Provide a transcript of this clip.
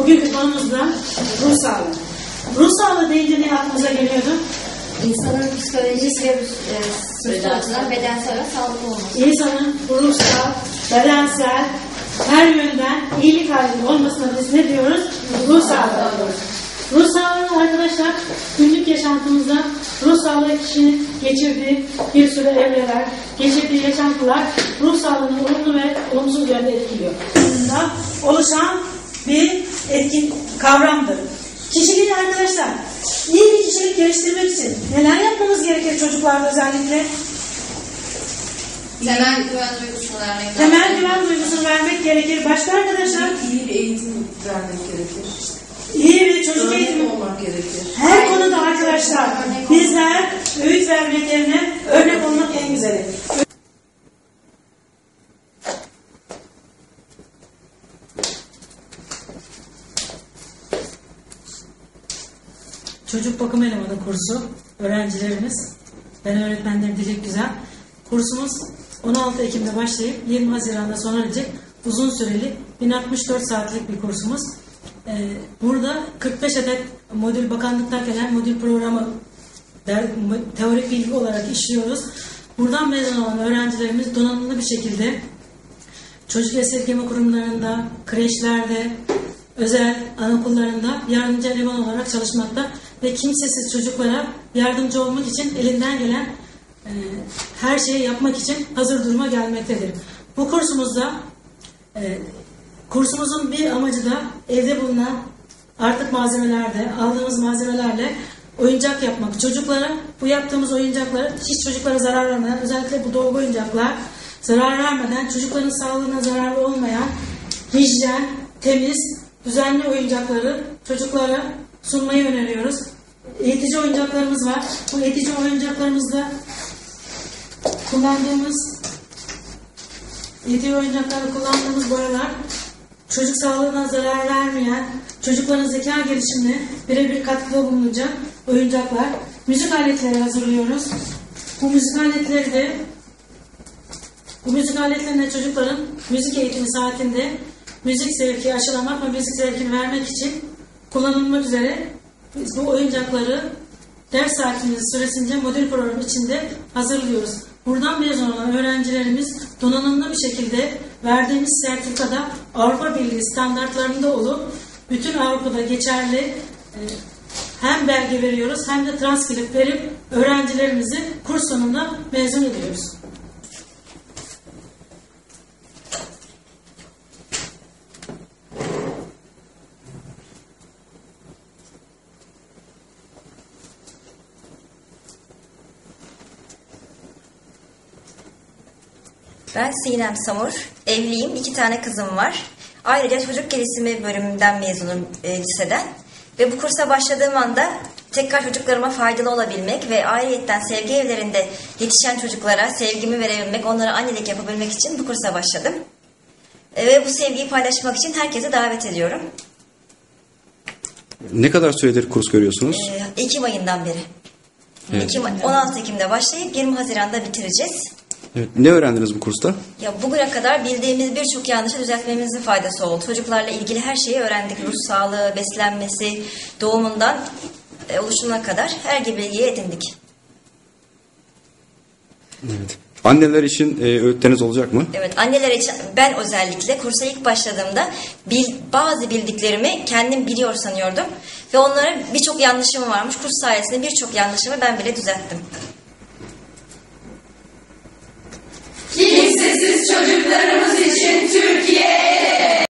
Bugünkü konumuz da ruh sağlığı. Ruh sağlığı deyince ne aklınıza geliyordu? İnsanın psikolojik ve açıdan bedensel ve sağlıklı olması. İnsanın ruhsal, bedensel, her yönden iyilik halinde olmasına biz ne diyoruz? Ruh sağlığı diyoruz. Ruh sağlığı arkadaşlar günlük yaşantımızda ruh sağlığı kişinin geçirdiği bir sürü evreler, geçirdiği yaşantılar ruh sağlığını olumlu ve olumsuz yönde etkiliyor. Oluşan bir etkin kavramdır. Kişiliği arkadaşlar iyi bir kişilik geliştirmek için neler yapmamız gerekir çocuklarda özellikle? Temel güven duygusunu vermek Temel güven duygusunu vermek gerekir. Başka arkadaşlar İyi bir eğitim vermek gerekir. iyi bir çocuk Örnek eğitimi. olmak gerekir. Her konuda arkadaşlar bizler öğüt vermek yerine örnek olmak en güzeli. Çocuk bakım elemanı kursu öğrencilerimiz, ben öğretmenlerim diyecek güzel. Kursumuz 16 Ekim'de başlayıp 20 Haziran'da sona erecek uzun süreli 1064 saatlik bir kursumuz. Ee, burada 45 adet modül bakanlıktan gelen modül programı der, teorik bilgi olarak işliyoruz. Buradan mezun olan öğrencilerimiz donanımlı bir şekilde çocuk esirgeme kurumlarında, kreşlerde, özel anaokullarında yardımcı eleman olarak çalışmakta ve kimsesiz çocuklara yardımcı olmak için elinden gelen e, her şeyi yapmak için hazır duruma gelmektedir. Bu kursumuzda e, kursumuzun bir amacı da evde bulunan artık malzemelerde, aldığımız malzemelerle oyuncak yapmak. Çocuklara bu yaptığımız oyuncakları hiç çocuklara zarar vermeden, özellikle bu dolgu oyuncaklar zarar vermeden, çocukların sağlığına zararlı olmayan hijyen, temiz, düzenli oyuncakları çocuklara sunmayı öneriyoruz. Eğitici oyuncaklarımız var. Bu eğitici oyuncaklarımızda kullandığımız eğitici oyuncaklarda kullandığımız boyalar çocuk sağlığına zarar vermeyen, çocukların zeka gelişimine birebir katkıda bulunacak oyuncaklar. Müzik aletleri hazırlıyoruz. Bu müzik aletleri de bu müzik aletlerine çocukların müzik eğitimi saatinde müzik zevki aşılamak ve müzik zevkini vermek için kullanılmak üzere biz bu oyuncakları ders saatimiz süresince modül programı içinde hazırlıyoruz. Buradan mezun olan öğrencilerimiz donanımlı bir şekilde verdiğimiz sertifikada Avrupa Birliği standartlarında olup bütün Avrupa'da geçerli e, hem belge veriyoruz hem de transkript verip öğrencilerimizi kurs sonunda mezun ediyoruz. Ben Sinem Samur, evliyim, iki tane kızım var. Ayrıca çocuk gelişimi bölümünden mezunum e, liseden. Ve bu kursa başladığım anda tekrar çocuklarıma faydalı olabilmek ve ayrıyetten sevgi evlerinde yetişen çocuklara sevgimi verebilmek, onlara annelik yapabilmek için bu kursa başladım. E, ve bu sevgiyi paylaşmak için herkese davet ediyorum. Ne kadar süredir kurs görüyorsunuz? E, Ekim ayından beri. Evet. Ekim, 16 Ekim'de başlayıp 20 Haziran'da bitireceğiz. Evet. Ne öğrendiniz bu kursta? Ya bugüne kadar bildiğimiz birçok yanlışı düzeltmemizin faydası oldu. Çocuklarla ilgili her şeyi öğrendik. Ruh sağlığı, beslenmesi, doğumundan e, oluşumuna kadar her gibi bilgiyi edindik. Evet. Anneler için e, öğütleriniz olacak mı? Evet anneler için ben özellikle kursa ilk başladığımda bil, bazı bildiklerimi kendim biliyor sanıyordum. Ve onlara birçok yanlışım varmış. Kurs sayesinde birçok yanlışımı ben bile düzelttim. Çocuklarımız için Türkiye